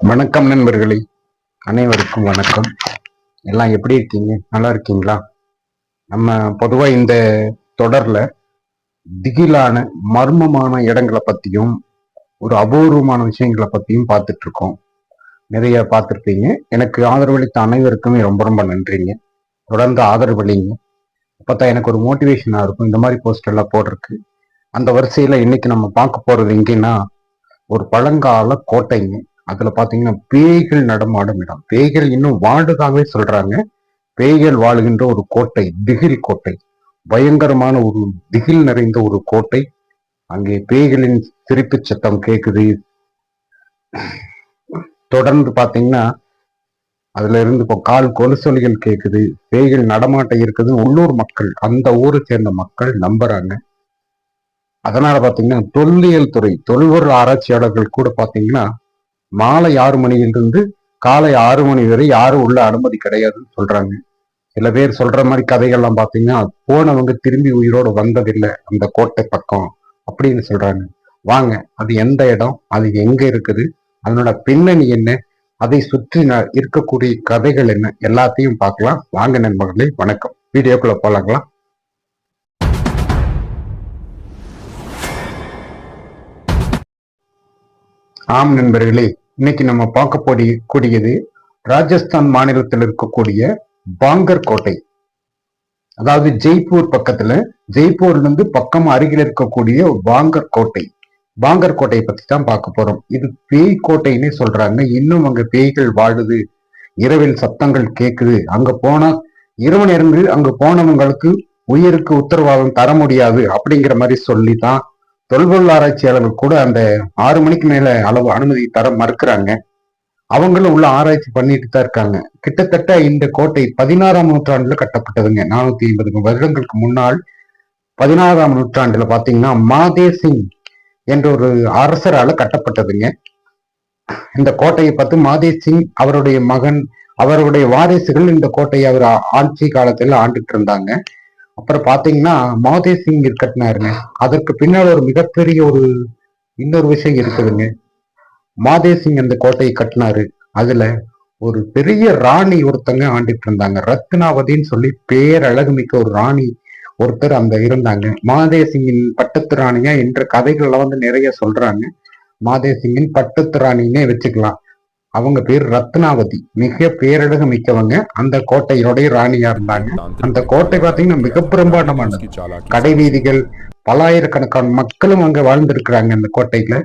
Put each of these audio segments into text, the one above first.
வணக்கம் நண்பர்களே. அனைவருக்கும் வணக்கம். எல்லாம் எப்படி இருக்கீங்க? நல்லா இருக்கீங்களா? நம்ம பொதுவா இந்த தொடர்ல திகிலான மர்மமான இடங்களை பத்தியும் ஒரு அபூர்வமான விஷயங்களை பத்தியும் பார்த்துட்டு இருக்கோம் நிறைய பார்த்துருப்பீங்க. எனக்கு ஆதரவளித்த அனைவருக்குமே ரொம்ப ரொம்ப நன்றிங்க. தொடர்ந்து ஆதரவளிங்க. அப்பதான் எனக்கு ஒரு மோட்டிவேஷனா இருக்கும். இந்த மாதிரி போஸ்ட் எல்லாம் போடுறதுக்கு. அந்த வரிசையில இன்னைக்கு நம்ம பார்க்க போறது எங்கன்னா ஒரு பழங்கால கோட்டைங்க. அதுல பாத்தீங்கன்னா பேய்கள் நடமாடும் இடம். பேய்கள் இன்னும் வாழுதாகவே சொல்றாங்க. பேய்கள் வாழுகின்ற ஒரு கோட்டை திகில் கோட்டை. பயங்கரமான ஒரு திகில் நிறைந்த ஒரு கோட்டை. அங்கே பேய்களின் சிரிப்பு சத்தம் கேக்குது. தொடர்ந்து பாத்தீங்கன்னா அதுல இருந்து இப்போ கால் கொலுசொலிகள் கேக்குது. பேய்கள் நடமாட்டம் இருக்குது. உள்ளூர் மக்கள் அந்த ஊரை சேர்ந்த மக்கள் நம்புறாங்க. அதனால பாத்தீங்கன்னா தொல்லியல் துறை தொல்பொருள் ஆராய்ச்சியாளர்கள் கூட பாத்தீங்கன்னா மாலை ஆறு மணியிலிருந்து காலை ஆறு மணி வரை யாரும் உள்ள அனுமதி கிடையாதுன்னு சொல்றாங்க. சில பேர் சொல்ற மாதிரி கதைகள்லாம் பாத்தீங்கன்னா போனவங்க திரும்பி உயிரோடு வந்ததில்லை அந்த கோட்டை பக்கம் அப்படின்னு சொல்றாங்க. வாங்க அது எந்த இடம் அது எங்க இருக்குது அதனோட பின்னணி என்ன அதை சுற்றி ந- இருக்கக்கூடிய கதைகள் என்ன எல்லாத்தையும் பார்க்கலாம். வாங்க நண்பர்களே வணக்கம். வீடியோக்குள்ள போலாங்களா? ஆம் நண்பர்களே இன்னைக்கு நம்ம பார்க்க போடி கூடியது ராஜஸ்தான் மாநிலத்தில் இருக்கக்கூடிய பாங்கர் கோட்டை. அதாவது ஜெய்ப்பூர் பக்கத்துல ஜெய்ப்பூர்ல இருந்து பக்கம் அருகில் இருக்கக்கூடிய பாங்கர் கோட்டை. பாங்கர் கோட்டையை பத்தி தான் பார்க்க போறோம். இது பேய் கோட்டைன்னே சொல்றாங்க. இன்னும் அங்க பேய்கள் வாழுது இரவில் சத்தங்கள் கேக்குது. அங்க போனா இரவு நேரங்களில் அங்க போனவங்களுக்கு உயிருக்கு உத்தரவாதம் தர முடியாது அப்படிங்கிற மாதிரி சொல்லி தான் தொல்பொருள் ஆராய்ச்சியாளர்கள் கூட அந்த ஆறு மணிக்கு மேல அளவு அனுமதி தர மறுக்கிறாங்க. அவங்களும் உள்ள ஆராய்ச்சி பண்ணிட்டு தான் இருக்காங்க. கிட்டத்தட்ட இந்த கோட்டை பதினாறாம் நூற்றாண்டுல கட்டப்பட்டதுங்க. நானூத்தி ஐம்பது வருடங்களுக்கு முன்னால் பதினாறாம் நூற்றாண்டுல பாத்தீங்கன்னா மாதே சிங் என்ற ஒரு அரசரால கட்டப்பட்டதுங்க. இந்த கோட்டையை பார்த்து மாதே சிங் அவருடைய மகன் அவருடைய வாரிசுகள் இந்த கோட்டையை அவர் ஆட்சி காலத்துல ஆண்டுட்டு இருந்தாங்க. அப்புறம் பாத்தீங்கன்னா மாதே சிங் கட்டினாருங்க. அதற்கு பின்னால் ஒரு மிகப்பெரிய ஒரு இன்னொரு விஷயம் இருக்குதுங்க. மாதே சிங் அந்த கோட்டையை கட்டினாரு. அதுல ஒரு பெரிய ராணி ஒருத்தங்க ஆண்டிட்டு இருந்தாங்க. ரத்னாவதின்னு சொல்லி பேரழகு மிக்க ஒரு ராணி ஒருத்தர் அந்த இருந்தாங்க. மாதேசிங்கின் பட்டத்து ராணியா என்ற கதைகள்ல வந்து நிறைய சொல்றாங்க. மாதே சிங்கின் பட்டத்து ராணின்னே வச்சுக்கலாம். அவங்க பேர் ரத்னாவதி. மிக பேரழகு மிக்கவங்க. அந்த கோட்டையினுடைய ராணியா இருந்தாங்க. அந்த கோட்டை பார்த்தீங்கன்னா மிக பிரம்மாண்டமானது. கடைவீதிகள் பல்லாயிரக்கணக்கான மக்களும் அங்க வாழ்ந்திருக்கிறாங்க அந்த கோட்டையில.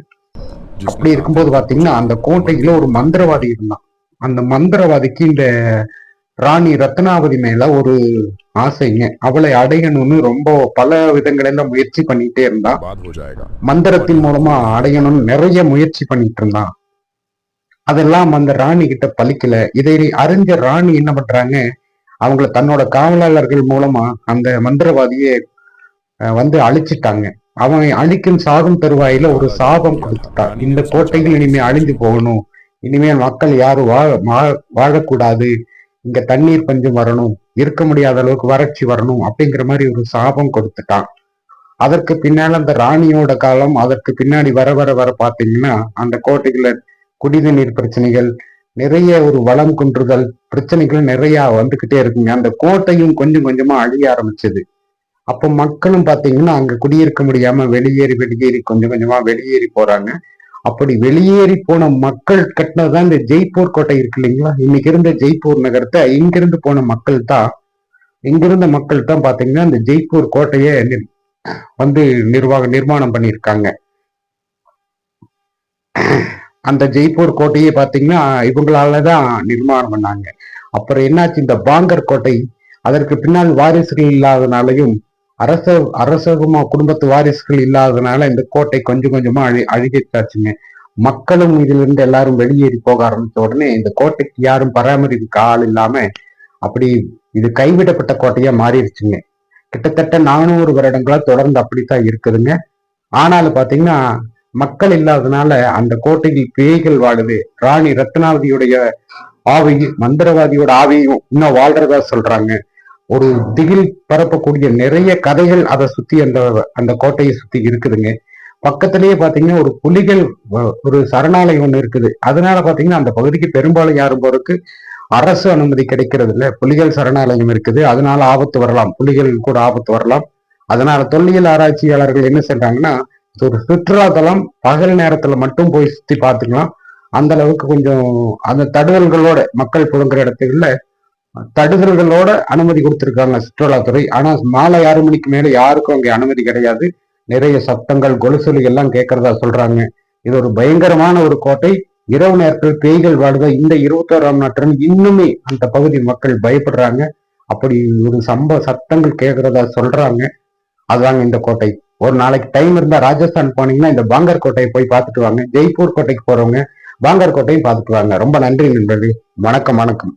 அப்படி இருக்கும்போது பாத்தீங்கன்னா அந்த கோட்டையில ஒரு மந்திரவாதி இருந்தான். அந்த மந்திரவாதிக்கு இந்த ராணி ரத்னாவதி மேல ஒரு ஆசைங்க. அவளை அடையணும்னு ரொம்ப பல விதங்களில முயற்சி பண்ணிட்டே இருந்தான். மந்திரத்தின் மூலமா அடையணும்னு நிறைய முயற்சி பண்ணிட்டு இருந்தான். அதெல்லாம் அந்த ராணி கிட்ட பலிக்கல இதை அறிஞ்ச ராணி என்ன பண்றாங்க? அவங்கள தன்னோட காவலாளர்கள் மூலமா அந்த மந்திரவாதியை வந்து அழிச்சிட்டாங்க. அவன் அழிக்கும் சாகும் தருவாயில ஒரு சாபம் கொடுத்துட்டான் இந்த கோட்டைகள் இனிமே அழிந்து போகணும். இனிமேல் மக்கள் யாரும் வாழ வா- வாழக்கூடாது. இங்க தண்ணீர் பஞ்சம் வரணும். இருக்க முடியாத அளவுக்கு வறட்சி வரணும் அப்படிங்கிற மாதிரி ஒரு சாபம் கொடுத்துட்டான். அதற்கு பின்னால அந்த ராணியோட காலம் அதற்கு பின்னாடி வர வர வர பாத்தீங்கன்னா அந்த கோட்டைகளை குடித நீர் பிரச்சனைகள் நிறைய ஒரு வளம் குன்றுதல் பிரச்சனைகள் நிறைய வந்துகிட்டே இருக்குங்க. அந்த கோட்டையும் கொஞ்சம் கொஞ்சமா அழிய ஆரம்பிச்சது. அப்போ மக்களும் பாத்தீங்கன்னா அங்க குடியிருக்க முடியாம வெளியேறி வெளியேறி கொஞ்சம் கொஞ்சமா வெளியேறி போறாங்க. அப்படி வெளியேறி போன மக்கள் கட்டினதுதான் இந்த ஜெய்ப்பூர் கோட்டை இருக்கு இல்லைங்களா? இன்னைக்கு இருந்த ஜெய்ப்பூர் நகரத்தை இங்கிருந்து போன மக்கள் தான் இங்கிருந்த மக்கள் தான் பாத்தீங்கன்னா இந்த ஜெய்ப்பூர் கோட்டையை நிர்- வந்து நிர்வாக நிர்மாணம் பண்ணியிருக்காங்க. அந்த ஜெய்ப்பூர் கோட்டையை இவங்களால இவங்களாலதான் நிர்மாணம் பண்ணாங்க. அப்புறம் என்னாச்சு இந்த பாங்கர் கோட்டை அதற்கு பின்னால் வாரிசுகள் இல்லாதனாலையும் அரச அரசகுமா குடும்பத்து வாரிசுகள் இல்லாதனால இந்த கோட்டை கொஞ்சம் கொஞ்சமா அழி அழுகிட்டாச்சுங்க மக்களும் இதிலிருந்து எல்லாரும் வெளியேறி போக ஆரம்பிச்ச உடனே இந்த கோட்டைக்கு யாரும் பராமரிக்க ஆள் இல்லாம அப்படி இது கைவிடப்பட்ட கோட்டையா மாறிடுச்சுங்க. கிட்டத்தட்ட நானூறு வருடங்களா தொடர்ந்து அப்படித்தான் இருக்குதுங்க. ஆனாலும் பாத்தீங்கன்னா மக்கள் இல்லாதனால அந்த கோட்டையில் பேய்கள் வாழுது ராணி ரத்னாவதியுடைய ஆவியும் மந்திரவாதியோட ஆவியும் இன்னும் வாழ்றதா சொல்றாங்க. ஒரு திகில் பரப்பக்கூடிய நிறைய கதைகள் அதை சுத்தி அந்த அந்த கோட்டையை சுத்தி இருக்குதுங்க. பக்கத்திலேயே பாத்தீங்கன்னா ஒரு புலிகள் ஒரு சரணாலயம் ஒண்ணு இருக்குது. அதனால பாத்தீங்கன்னா அந்த பகுதிக்கு பெரும்பாலும் யாரும் போறதுக்கு அரசு அனுமதி கிடைக்கிறது இல்ல. புலிகள் சரணாலயம் இருக்குது. அதனால ஆபத்து வரலாம். புலிகள் கூட ஆபத்து வரலாம். அதனால தொல்லியல் ஆராய்ச்சியாளர்கள் என்ன சொல்றாங்கன்னா ஒரு சுற்றுலாத்தலம். பகல் நேரத்துல மட்டும் போய் சுத்தி பார்த்துக்கலாம். அந்த அளவுக்கு கொஞ்சம் அந்த தடுதல்களோட மக்கள் புழங்குற இடத்துல தடுதல்களோட அனுமதி கொடுத்திருக்காங்க சுற்றுலாத்துறை. ஆனா மாலை ஆறு மணிக்கு மேல யாருக்கும் அங்கே அனுமதி கிடையாது. நிறைய சத்தங்கள் கொலுசொலி எல்லாம் கேட்கறதா சொல்றாங்க. இது ஒரு பயங்கரமான ஒரு கோட்டை. இரவு நேரத்தில் பேய்கள் வாடுத இந்த இருபத்தோராம் நாட்டில் இன்னுமே அந்த பகுதி மக்கள் பயப்படுறாங்க. அப்படி ஒரு சம்ப சத்தங்கள் கேட்கறதா சொல்றாங்க. அதுதாங்க இந்த கோட்டை. ஒரு நாளைக்கு டைம் இருந்தா ராஜஸ்தான் போனீங்கன்னா இந்த பாங்கர் கோட்டையை போய் பார்த்துட்டு வாங்க. ஜெய்ப்பூர் கோட்டைக்கு போறவங்க பாங்கர் கோட்டையும் பார்த்துட்டு வாங்க. ரொம்ப நன்றி நண்பர்களே. வணக்கம் வணக்கம்.